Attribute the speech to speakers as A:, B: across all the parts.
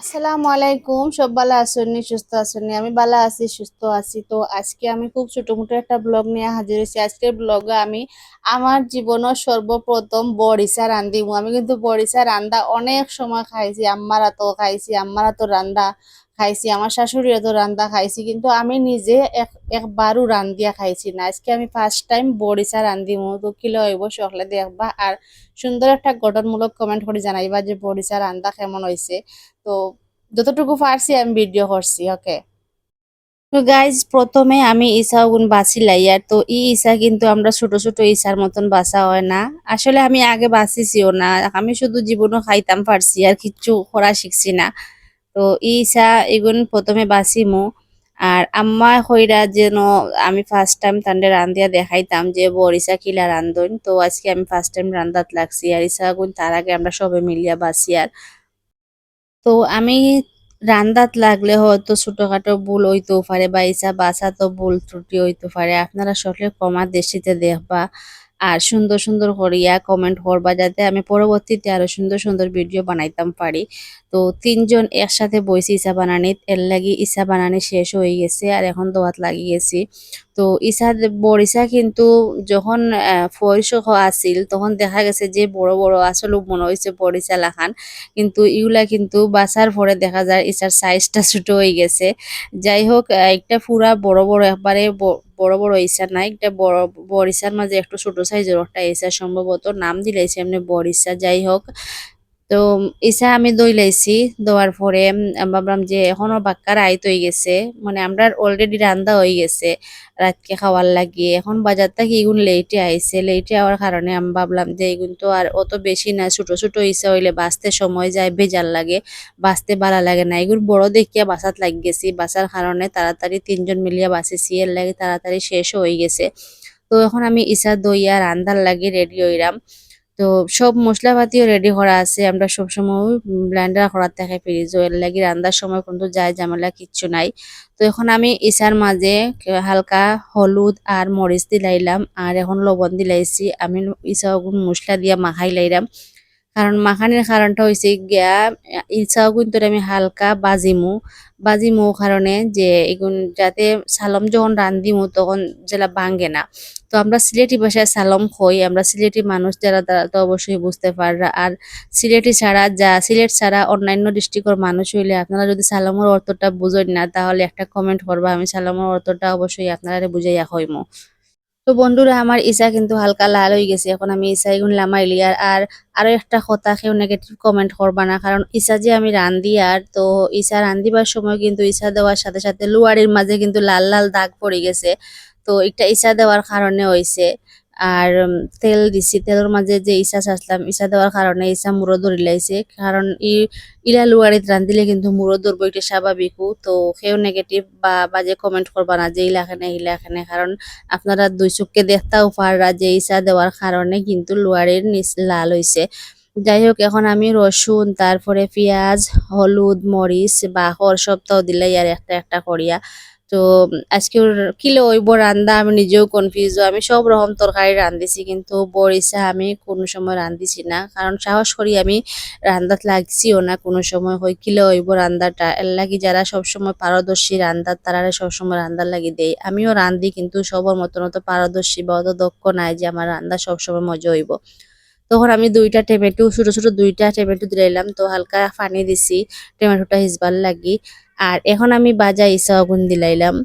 A: আসসালামু আলাইকুম। সব ভালো আছেন সুস্থ আছেন আমি ভালো আছি, সুস্থ আছি। তো আজকে আমি খুব ছোট মোটো একটা ব্লগ নিয়ে হাজির হয়েছি। আজকের ব্লগে আমি আমার জীবনের সর্বপ্রথম বড়িসা রান্ধিমু আমি কিন্তু বড়িসা রান্দা অনেক সময় খাইছি। আম্মারা তো খাইছি, আম্মারা তো রান্দা খাইছি, আমার শাশুড়িরা তো রান্দা খাইছি, কিন্তু আমি নিজে এক, একবারও রান্ধিয়া খাইছি না। আজকে আমি ফার্স্ট টাইম বড়িসা রান্ধিমু তো কিলো হইব সকলে দেখবা আর সুন্দর একটা গঠনমূলক কমেন্ট করে জানাইবা যে বড়িসা রান্দা কেমন হয়েছে তো যতটুকু পারছি আমি ভিডিও করছি ওকে তো গাইজ প্রথমে আমি ইসা গুণ বাছি লাইয়ার তো ই ইসা কিন্তু আমরা ছোট ছোট ইসার মতন বাসা হয় না। আসলে আমি আগে বাঁচিছিও না, আমি শুধু জীবনও খাইতাম, পারছি, আর কিচ্ছু করা শিখছি না। তো ই ইসা এগুন প্রথমে বাছিমু আর আম্মা হইরা যেন আমি ফার্স্ট টাইম তান্ডে রান্ধিয়া দেখাইতাম যে বরিসা কিলা রান্ধন তো আজকে আমি ফার্স্ট টাইম রান্ধাত লাগছি। আর ইসা গুণ তার আগে আমরা সবে মিলিয়া বাসি আর। তো আমি রান্দাত লাগলে হয়তো ছোটখাটো ভুল হইতেও পারে বা ইসা বাসা তো ভুল ত্রুটি হইতে পারে। আপনারা সকলে কমা দৃষ্টিতে দেখবা। আর সুন্দর সুন্দর করিয়া কমেন্ট করবা যাতে আমি পরবর্তীতে আরও সুন্দর সুন্দর ভিডিও বানাইতাম পারি। তো তিনজন একসাথে বইছি ইসা বানানি এর লাগি ইসা বানানি শেষ হয়ে গেছে আর এখন দোয়াত লাগিয়ে গেছি। তো ইসা বড়িসা কিন্তু যখন ফয়স আসিল তখন দেখা গেছে যে বড় বড় আসল মনে হয়েছে বড়িসা লাখান কিন্তু ইগুলা কিন্তু বাসার পরে দেখা যায় ইসার সাইজটা ছোট হয়ে গেছে। যাই হোক একটা পুরা বড় বড় একবারে বড় বড় ইসা নাই, একটা বড় বড় ইসার মাঝে একটু ছোট সাইজের একটা ইসা সম্ভবত। নাম দিলে এমনি বড় ইসা যাই হোক। তো ইসা আমি দই লাইছি। দেওয়ার পরে ভাবলাম যে এখনও বাক্কার আইত হয়ে গেছে। মানে আমরা অলরেডি রান্দা হয়ে গেছে রাতকে খাওয়ার লাগিয়ে এখন বাজার থেকে এগুন লেটে আইছে। লেটে আওয়ার কারণে আমি ভাবলাম যে এগুন তো আর অত বেশি না, ছোট ছোট ইসা হইলে বাঁচতে সময় যায় বেজার লাগে, বাঁচতে ভালো লাগে না। এগুন বড় দেখিয়া বাসাত লাগি গেছি। বাসার কারণে তাড়াতাড়ি তিনজন মিলিয়া বাঁচেছি। এর লাগে তাড়াতাড়ি শেষ হয়ে গেছে। তো এখন আমি ইসা দইয়া রান্দার লাগে রেডি হইলাম তো সব মশলাপাতিও রেডি করা আছে। আমরা সবসময় ব্লেন্ডার করার থাকে ফ্রিজ এর লাগি রান্নার সময় কিন্তু যায় ঝামেলা কিচ্ছু নাই। তো এখন আমি ইসার মাঝে হালকা হলুদ আর মরিচ দিলাইলাম আর এখন লবণ দিলাইছি আমি ইসা মশলা দিয়া মাখাই লাইলাম। কারণ মাখানির কারণটা হয়েছে গিয়া ইচ্ছাও কিন্তু আমি হালকা বাজিমু। বাজিমু কারণে যে এগুন যাতে সালম যখন রান্ধিমু তখন যেটা ভাঙ্গে না। তো আমরা সিলেটি ভাষায় সালম খই আমরা সিলেটি মানুষ যারা তারা তো অবশ্যই বুঝতে পাররা আর সিলেটি ছাড়া যা সিলেট ছাড়া অন্যান্য ডিস্ট্রিক্টর মানুষ হইলে আপনারা যদি সালমের অর্থটা বুঝেন না, তাহলে একটা কমেন্ট করবা আমি সালমের অর্থটা অবশ্যই আপনারা বুঝাইয়া হইমু তো বন্ধুরা, আমার ইসা কিন্তু হালকা লাল হয়ে গেছে। এখন আমি ইসা এগুন লামাই আর আর, আরও একটা কথা নেগেটিভ কমেন্ট করবা না, কারণ ইসা যে আমি রান্ধি আর, তো ইসা রান্ধিবার সময় কিন্তু ইসা দেওয়ার সাথে সাথে লুয়ারির মাঝে কিন্তু লাল লাল দাগ পড়ে গেছে। তো এটা ইসা দেওয়ার কারণে হয়েছে আর তেল দিছি। তেলের মাঝে যে ইসা চাষলাম ইসা দেওয়ার কারণে ইসা মুড়ো ধরি লাইছে। কারণ ই, ইলা লুয়ারিত রান্ধিলে কিন্তু মুড়ো ধরবো এটা স্বাভাবিকও তো সেও নেগেটিভ বা বাজে কমেন্ট করবা না যে ইলাখানে ইলাখানে কারণ আপনারা দুই চোখকে দেখতেও পাররা যে ইসা দেওয়ার কারণে কিন্তু লুয়ারির নিচ লাল হয়েছে যাই হোক, এখন আমি রসুন, তারপরে পেঁয়াজ, হলুদ, মরিচ বা বাহর সবটাও দিলে আর একটা একটা করিয়া তো আজকে কিলো ওইব রান্দা, আমি নিজেও কনফিউজ আমি সব রকম তরকারি রান্ধিছি, কিন্তু বরিসা আমি কোনো সময় রান্ধিছি না, কারণ সাহস করি আমি রান্দাত লাগছিও না কোনো সময় হই কিলো ওইব রান্দাটা, এর লাগি যারা সবসময় পারদর্শী রান্দার তারা সবসময় রান্দার লাগি দেয় আমিও রান্ধি কিন্তু সবার মতন অত পারদর্শী বা অত দক্ষ নাই যে আমার রান্দা সবসময় মজা হইব। তখন আমি দুইটা টমেটো, ছোট ছোট দুইটা টমেটো দিলাম, তো হালকা পানি দিছি, টমেটোটা হিসবার লাগি। আর এখন আমি বাজা ইসা আগুন দিলাইলাম।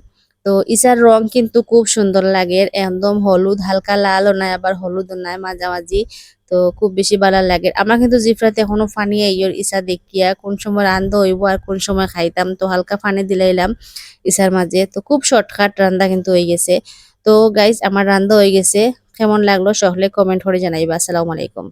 A: তো ইসার রং কিন্তু খুব সুন্দর লাগে, একদম হলুদ, হালকা লালও নাই, আবার হলুদও নাই মাঝামাঝি, তো খুব বেশি ভালো লাগে। আমরা কিন্তু জিফরাতে এখনও ফানি আইয়র ইসা দেখিয়া কোন সময় রান্ধা হইব আর কোন সময় খাইতাম, তো হালকা ফানি দিলাইলাম ইসার মাঝে। তো খুব শর্টকাট রান্না কিন্তু হয়ে গেছে। তো গাইজ আমার রান্না হয়ে গেছে। কেমন লাগল সকলে কমেন্ট করে জানাইবা। আসসালামু আলাইকুম।